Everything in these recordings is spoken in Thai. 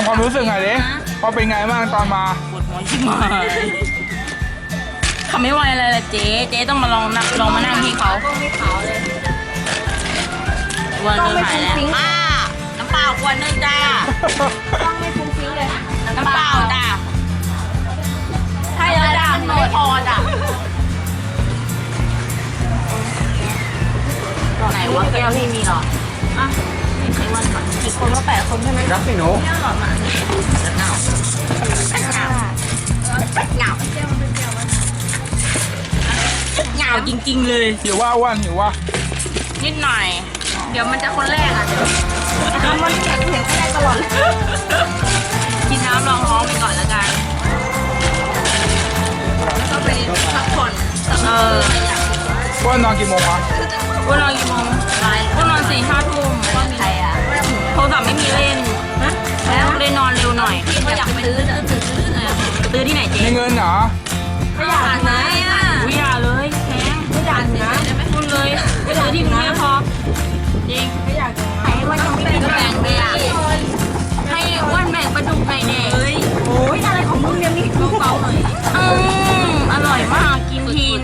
ามความรู้สึกหน่อยดิว่าเป็นไงบ้างตอนมาปวดหัวชิบหายขับไม่ไหวเลยล่ะเจ๊เจ๊ต้องมาลองนั่งลองมานั่งที่เขาต้องไม่ขาวเลยวันเดินหายแล้วป้าน้ำเปล่าขวดนึงจ้าต้องไม่ฟุ้งฟิ้งเลยน้ำเปล่าจ้าให้แล้วจ้ามันไม่พอจ้ะไหนว่าแก้วที่มีหรออะใช้ วันก่อนกี่คนว่าแปดคนใช่ไหมรับสิหนูเที่ยวหลอดมาเหงาเหงาเหงาเหงาจริง ๆ เลยหิวว่าอ้วนหิวว่านิดหน่อย เดี๋ยวมันจะคนแรกอะน้ำมันแข็งเห็นได้ตลอดกินน้ำรองท้องไปก่อนแล้วกันแล้วก็ไปพักผ่อนเอออ้วนนอนกี่โมงวะว่านอนกี่โมง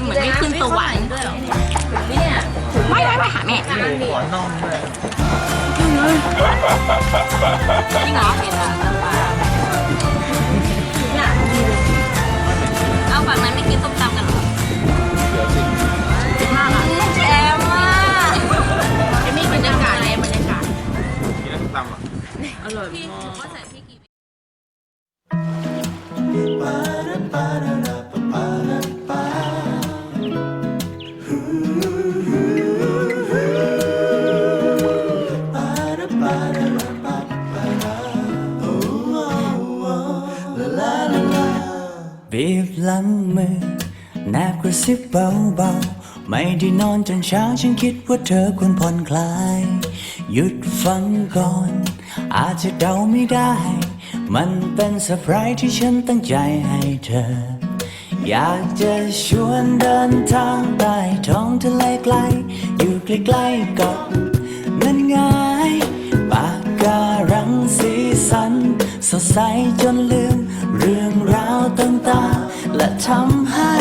เหมือนไม่ขึ้นสวรรค์ไม่ไม่ไม่หาแม่จริงเหรอเห็นเหรอเอาฝั่งนั้นไม่กินส้มตำกันหรอ กระซิบเบาๆ ไม่ได้นอนจนเช้าฉันคิดว่าเธอควรผ่อนคลาย หยุดฟังก่อน อาจจะเดาไม่ได้ มันเป็นเซอร์ไพรส์ที่ฉันตั้งใจให้เธอ อยากจะชวนเดินทางใต้ท้องทะเลไกล อยู่ใกล้ๆกับนั่นไงปากการังสีสัน สดใสจนลืม เรื่องราวต่างๆและทำให้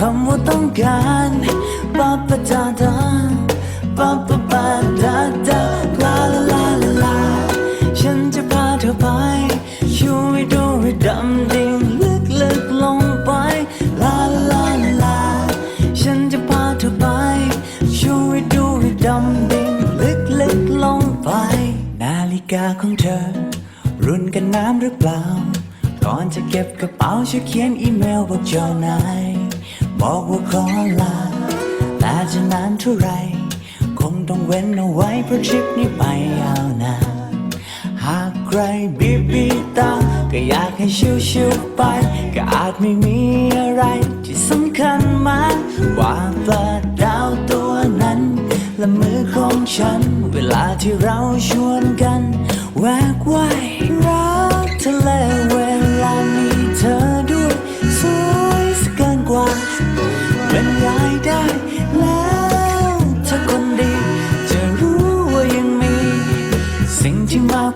คำว่าต้องการปาปะดาดาปาปะปาดาดาลาลาลาลาลาฉันจะพาเธอไปช่วยดูให้ดำดิ่งลึกลึกลงไปลาลาลาลาฉันจะพาเธอไปช่วยดูให้ดำดิ่งลึกลึกลงไป นาฬิกาของเธอ รุ่นกันน้ำหรือเปล่าก่อนจะเก็บกระเป๋าช่วยเขียนอีเมลบอกเจ้านาย บอกว่าขอลา แต่จะนานเท่าไร คงต้องเว้นเอาไว้เพราะทริปนี้ไปยาวนานหากใครบีบบีตา ก็อยากให้ชิวๆไป ก็อาจไม่มีอะไรที่สำคัญมากกว่าปลาดาวตัวนั้น และมือของฉัน เวลาที่เราชวนกันแวกว่ายรักทะเลเวลามีเธอด้วย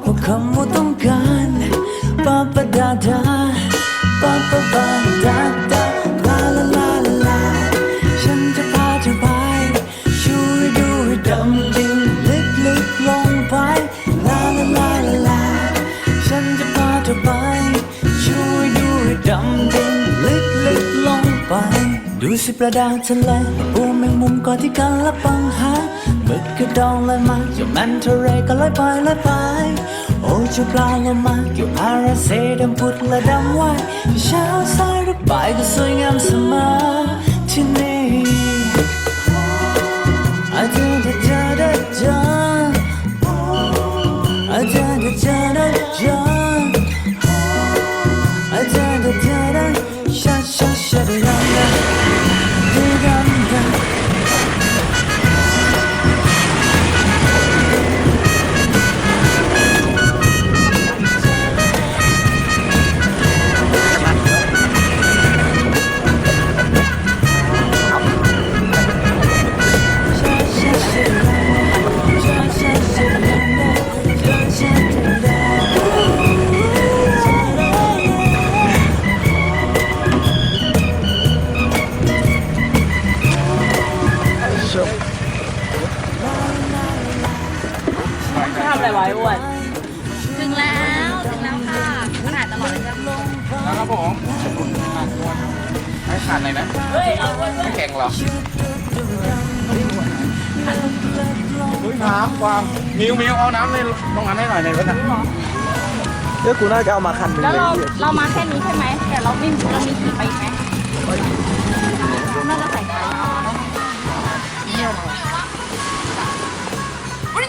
กกว่าคำว่าต้องการปาปดาดาปาปปาดาดาลาลาลาลาฉันจะพาเธอไปช่วยดูให้ดำดิ่งลึกลึกลงไปลาลาลาลาลาฉันจะพาเธอไปช่วยดูให้ดำดิ่งลึกลึกลงไป ดูสิปลาดาทะเลปูแมงมุมก่อที่กันละปังหา มึกกระดองลอยมาเจ้าแมนเทเรก็ลอยไปลอยไป โอ้จ้าปลาโลมาเกี่พาราเซดำพุดและดำว่ายเช้าสายหรือบ่ายก็สวยงามเสมอที่นี่อาจารย์จะเจอได้เจออาจารย์จะเจอได้เจอ ผมขาดตัวให้ขาดไหนอยนะไม่แข็งเหรอเฮ้ยน้ำวางมิวมิวเอาน้ำในตรงนั้นให้หน่อยในรถนะเดี๋ยวกูน่าจะเอามาคันหนึงแล้วเลยเราพี่เรามาแค่นี้ใช่ไหมแต่เราไม่เรามีขี่ไปอีกไหมน่าจะใส่ไปเอามาแล้วเฮ้ย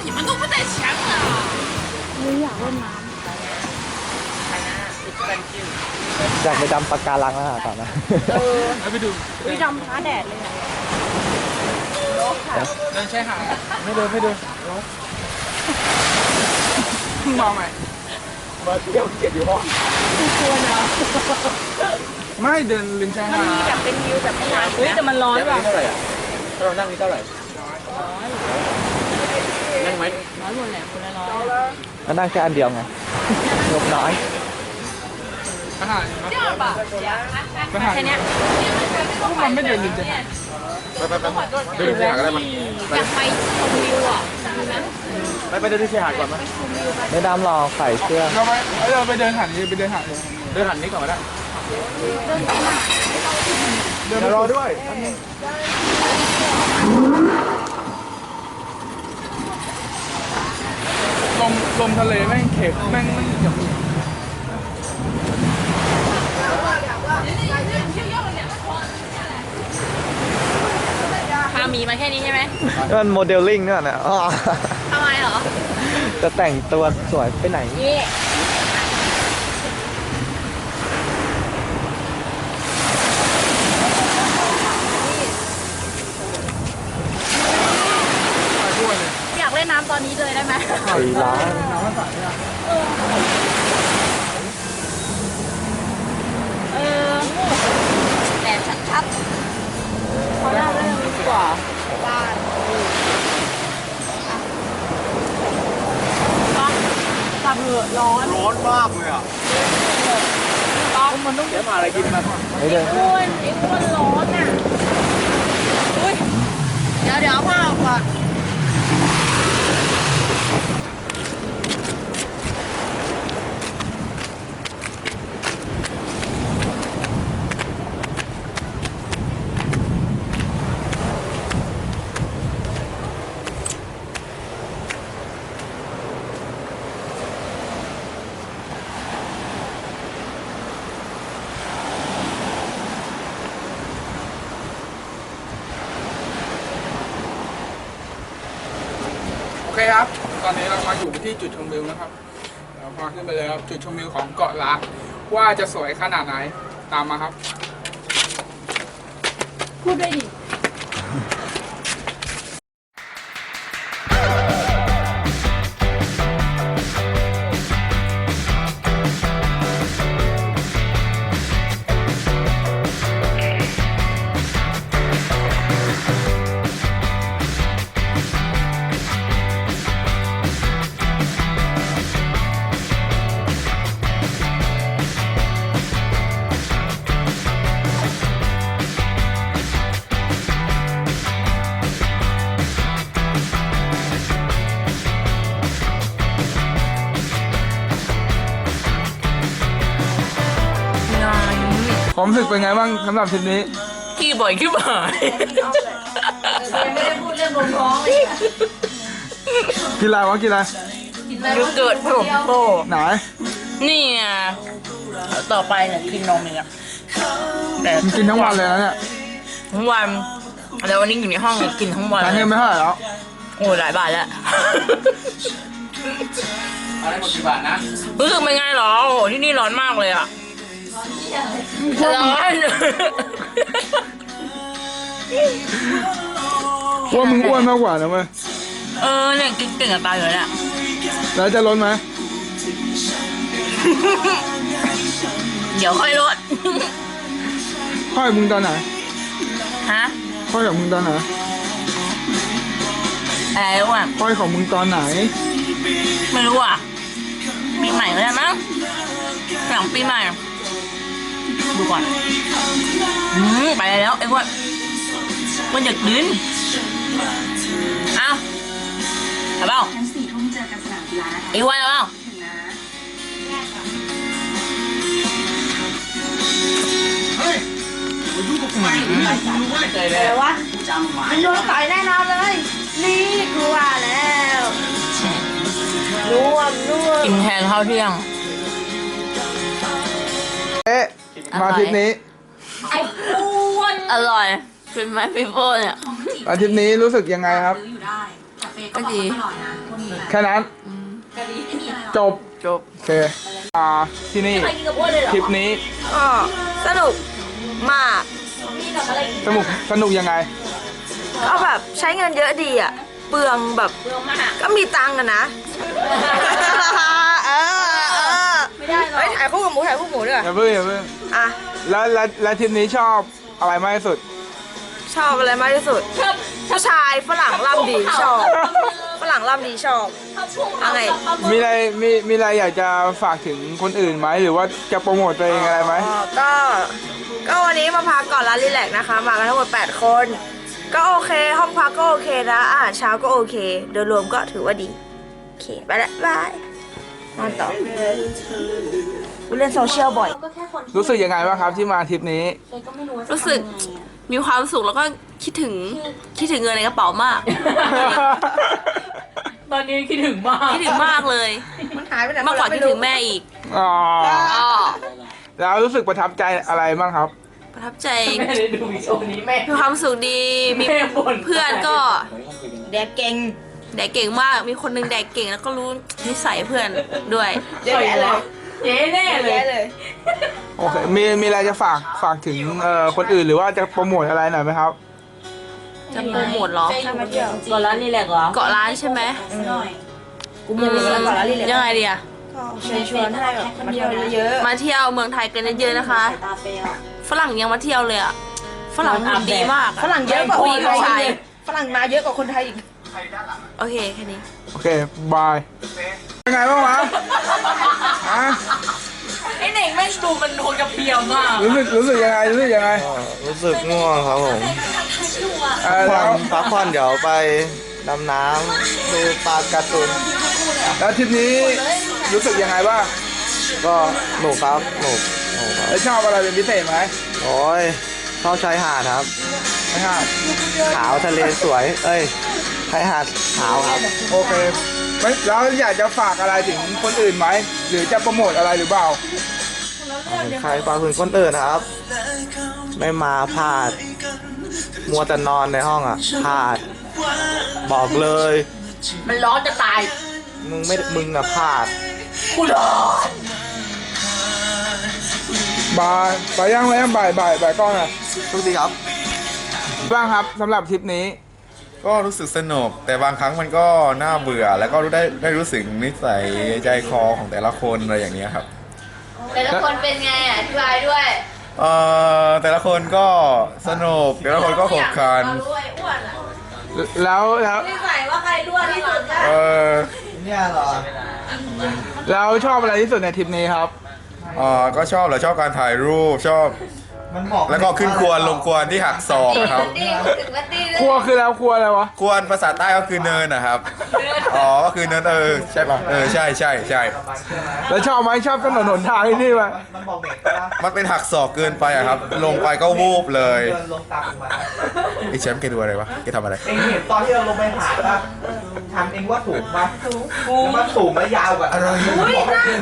อยากเล่นน้ อยากไปดำปะการังแล้วหาต่อนะแล้วไปดูำวิดำท้าแดดเลยอะเดินใช้หาดไม่เดินไม่เดินเพิ่งมาใหม่มาเที่ยวเกียรอยู่ห้องไม่เดินริมชายหามีดแบบเป็นวิวแบบไม่นานเฮ้ยแต่มันร้อนว่ะเท่าไหร่อะถ้าเรานั่งนี่เท่าไหร่นั่งไหมร้อนหมดแหละคนละร้อนก็นั่งแค่อันเดียวไงงบน้อย อาหารอาหาแค่เนี้ยพวกมันไม่เดินริมชายหาไปไปไปเดินริมชายหาก็ได้มั้ยอยากไปชมวิวอะไปไปเดินริมชายหาดก่อนมั้ยไม่ดำหรอกใส่เสื้อเราไปเราไปเดินหันนี่ไปเดินหันเดินหันนี้ก่อนก็ได้เดินรอด้วยลมลมทะเลแม่งเข็บแม่งแม่งอย่าง แค่นี้ใช่ไหมนี่มันโมเดลลิ่งนี่นะอ๋อทำไมเหรอจะแต่งตัวสวยไปไหน นี่ไปด้วยเลยอยากเล่นน้ำตอนนี้เลยได้ไหมสี่ล้าน น้ำมันใสอะ มันต้องเดี๋ยวมาอะไรกินมา ไม่เดิน อ้ว ที่จุดชมวิวนะครับเราพาขึ้นไปเลยครับจุดชมวิวของเกาะล้านว่าจะสวยขนาดไหนตามมาครับ พูดด้วยดิ รู้สึกเป็นไงบ้างสำหรับทริปนี้ ขี้บ่อยขี้บ่อยไม่ได้พูดเรื่องลมท้องเลยกินอะไรวะกินอะไรยูเกิร์ตผมโตไหนนี่ไงต่อไปเนี่ยกินนมอีกอะแต่มึงกินทั้งวันเลยนะเนี่ยทั้งวันแล้ววันนี้อยู่ในห้องกินทั้งวันแต่เงินไม่เท่าไหร่แล้วโอ้ยหลายบาทแล้วอะไรหมดกี่บาทนะ รู้สึกเป็นไงหรอโอ้โหที่นี่ร้อนมากเลยอะ ร้อนว่ามึงอ้วนมากกว่านะเว้ยเออเนี่ยกินเก่งกับตายอยู่แล้วเนี่ยแล้วจะลดไหมเดี๋ยวค่อยลด ค่อยมึงตอนไหนฮะค่อยของมึงตอนไหนอะไรวะค่อยของมึงตอนไหน ไม่รู้อะปีใหม่ก็ได้มั้งหลังปีใหม่ ดูก่อนอืมไปแล้วไอ้พวกมันอยากดินเอ้าเอาเปล่าทั้งสี่ทุ่มเจอกันสนามกีฬาไอ้อ้วันเอาเปล่าแต่ว่ามันโดนต่อยแน่นอนเลย นี่กูว่าแล้วรวมรวมกินแทนข้าวเที่ยง อ๊ะมาทริปนี้อร่อยเป็นไหมพี่โป้เนี่ยมาทริปนี้รู้สึกยังไงครับก็ดีแค่นั้นจบจบ โอเคอ่าที่นี่ทริปนี้ก็สนุกมากสนุกสนุกยังไง ก็แบบใช้เงินเยอะดีอะ เปลืองแบบก็มีตังค์อะนะเออเออ ไม่ได้หรอถ่ายคู่กับหมูถ่ายคู่หมูด้วยอย่าเพิ่งอย่าเพิ่งอะ แล้วแล้วแล้วทริปนี้ชอบอะไรมากที่สุด ชอบอะไรมากที่สุดผู้ชายฝรั่งล่ำดีชอบ ฝรั่งล่ำดีชอบ อะไร มีอะไรมีมีอะไรอยากจะฝากถึงคนอื่นไหมหรือว่าจะโปรโมทตัวเองอะไรไหมอ๋อก็ ก็วันนี้มาพักก่อนร้านรีแลกซ์นะคะ มากันทั้งหมด 8 คน ก็โอเค ห้องพักก็โอเคนะ อาหารเช้าก็โอเค โดยรวมก็ถือว่าดี โอเค ไปละบาย นอนต่อกูเล่นโซเชียลบ่อย รู้สึกยังไงบ้างครับที่มาทริปนี้ รู้สึกมีความสุขแล้วก็คิดถึงคิดถึงเงินในกระเป๋ามาก ตอนนี้คิดถึงมากคิดถึงมากเลย มันหายไปไหนมากกว่าคิดถึงแม่อีกอ๋ออ๋อแล้วรู้สึกประทับใจอะไรบ้างครับ ประทับใจแม่ได้ดูวิดีโอนี้แม่มีความสุขดีมีแม่บ่นเพื่อนก็แดกเก่ง แดกเก่งมาก มีคนหนึงแดกเก่งแล้วก็รู้นิสัยเพื่อนด้วยเยอะแยะเลยเจ๊แน่เยอะเลยแยะเลย โอเคมีมีอะไรจะฝากฝากถึงเอ่อคนอื่นหรือว่าจะโปรโมทอะไรหน่อยไหมครับ จะโปรโมทเหรอถ้ามาเที่ยวก่อนร้านนี่แหละเหรอ เกาะร้านใช่ไหมกูมีเวลาก่อนร้านรีแลกซ์ยังไงดีอะก็เชิญชวนให้แบบมาเที่ยวเยอะมาเที่ยวเมืองไทยกันเยอะๆนะคะฝรั่งยังมาเที่ยวเลยอะฝรั่งดีมากฝรั่งเยอะกว่าผู้คหญินงไทผู้ชายยฝรั่งมาเยอะกว่าคนไทยอีก โอเค แค่นี้ โอเค บายยังไงบ้างวะฮะไอเน่งแม่งดูมันคงจะเพรียวมากรู้สึกรู้สึกยังไงรู้สึกยังไงรู้สึกง่วงครับผมเอ่อพัแล้กวผ่อนพักผ่อนเดี๋ยวไปดำน้ำดูปลาการ์ตูนแล้วทริปนี้รู้สึกยังไงบ้างก็หนุกครับหนุกหนุกครับแล้วชอบอะไรเป็นพิเศษไหมโอ้ยชอบชายหาดครับไม่ฮะขาวทะเลสวย เอ้ย ชายหาดขาวครับ โอเคไม่แล้วอยากจะฝากอะไรถึงคนอื่นไหม หรือจะโปรโมทอะไรหรือเปล่าใครฟังถึงคนอื่นครับ ไม่มาพลาด มัวแต่นอนในห้องอะพลาด บอกเลย มันร้อนจะตาย มึงไม่ มึงอะพลาดกูร้อนบายไปยังเลยบ่ายบ่ายบ่ายกล้องอะทุกทีครับบ้างครับสำหรับทริปนี้ ก็รู้สึกสนุก แต่บางครั้งมันก็น่าเบื่อ แล้วก็ได้ได้รู้สึกนิสัยใจคอของแต่ละคนอะไรอย่างเงี้ยครับ แต่ละคนเป็นไงอะอธิบายด้วยเอ่อแต่ละคนก็สนุกแต่ละคนก็ขบขันด้วยอ้วนอะแล้วแล้วนิสัยว่าใครด้วนที่สุดนะเออเนี่ยเหรอแล้วชอบอะไรที่สุดในทริปนี้ครับ เอ่อก็ชอบเหรอชอบการถ่ายรูปชอบ มันบอกแล้วก็ขึ้นควรลงควรที่หักศอกครับดีถึงมาดีเลยครัวคือแล้วครัวอะไรวะ ควรภาษาใต้ก็คือเนินนะครับ อ๋อ ก็คือเนินเออ ใช่ป่ะ เออ ใช่ใช่ใช่ แล้วชอบไหมชอบถนนหนทางที่นี่ไหมมันบอกเด็กว่ามันเป็นหักศอกเกินไปอะครับ ลงไปก็วูบเลย เดินลงตามมาไอแชมป์แกดูอะไรวะ แกทำอะไร เองเห็นตอนที่เราลงไปหาป่ะทำเองว่าสูงป่ะสูงว่าสูงและยาวกว่าอะไร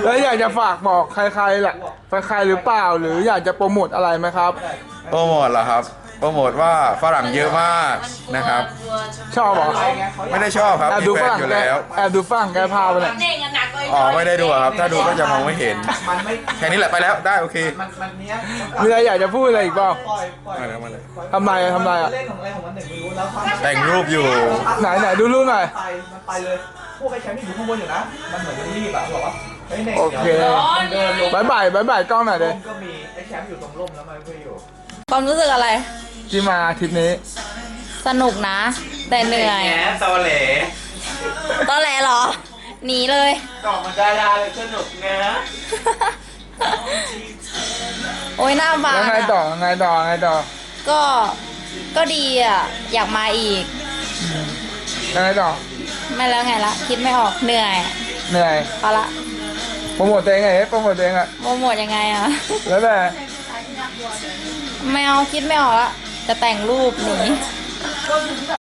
แล้วอยากจะฝากบอกใครๆล่ะใครๆหรือเปล่าหรืออยากจะโปรโมทอะไรไหมครับ โปรโมทเหรอครับ โปรโมทว่าฝรั่งเยอะมากนะครับ ชอบเหรอไม่ได้ชอบครับแอบมีดูแฟฝนรั่งอยู่แกแล้ว แอบดูฝรั่งแกพาไปเนี่ยเน่งอะหนักเลยอ๋อไม่ได้ดูอะครับ ถ้าดูก็จะมองไม่เห็น มันไม่ แค่นี้แหละไปแล้วได้โอเคมันมันเนี้ยมีอะไรอยากจะพูดอะไรอีกเปล่า ปล่อยปล่อยมาแล้วมาเลยทำไมอะทำไมอะ เล่นของอะไรของมันหนึ่งไม่รู้แล้วความแต่งรูปอยู่ ไหนไหนดูรูปหน่อย ไปมันไปเลยพวกไอ้แชมป์ที่อยู่ข้างบนอยู่นะ มันเหมือนมันรีบอะบอกว่าเฮ้ยเน่งโอเคเดี๋ยวมันเดินลงบายบายบายบายกล้องหน่อยเลร่ยมก็มีไอ้ แชมป์อยู่ตรงร่มแล้วมันไม่อยู่ความรู้สึกอะไร ที่มาทริปนี้สนุกนะ แต่เหนื่อย แหมตอแหลตอนแรกเหรอ หนีเลยกล่องมันดาราเลยสนุกนะโอ้ยหน้าบาแล้วนไงต่ออะไงต่อไงต่อก็ ก็ดีอะ อยากมาอีก แล้วไงต่อไม่แล้วไงละ คิดไม่ออกเหนื่อย เหนื่อยพอละ โปรโมทตัวเองไงโปรโมทตัวเองอะโปรโมทยังไงอะแล้วแต่ไม่เอาคิดไม่ออกละจะแต่งรูปหนี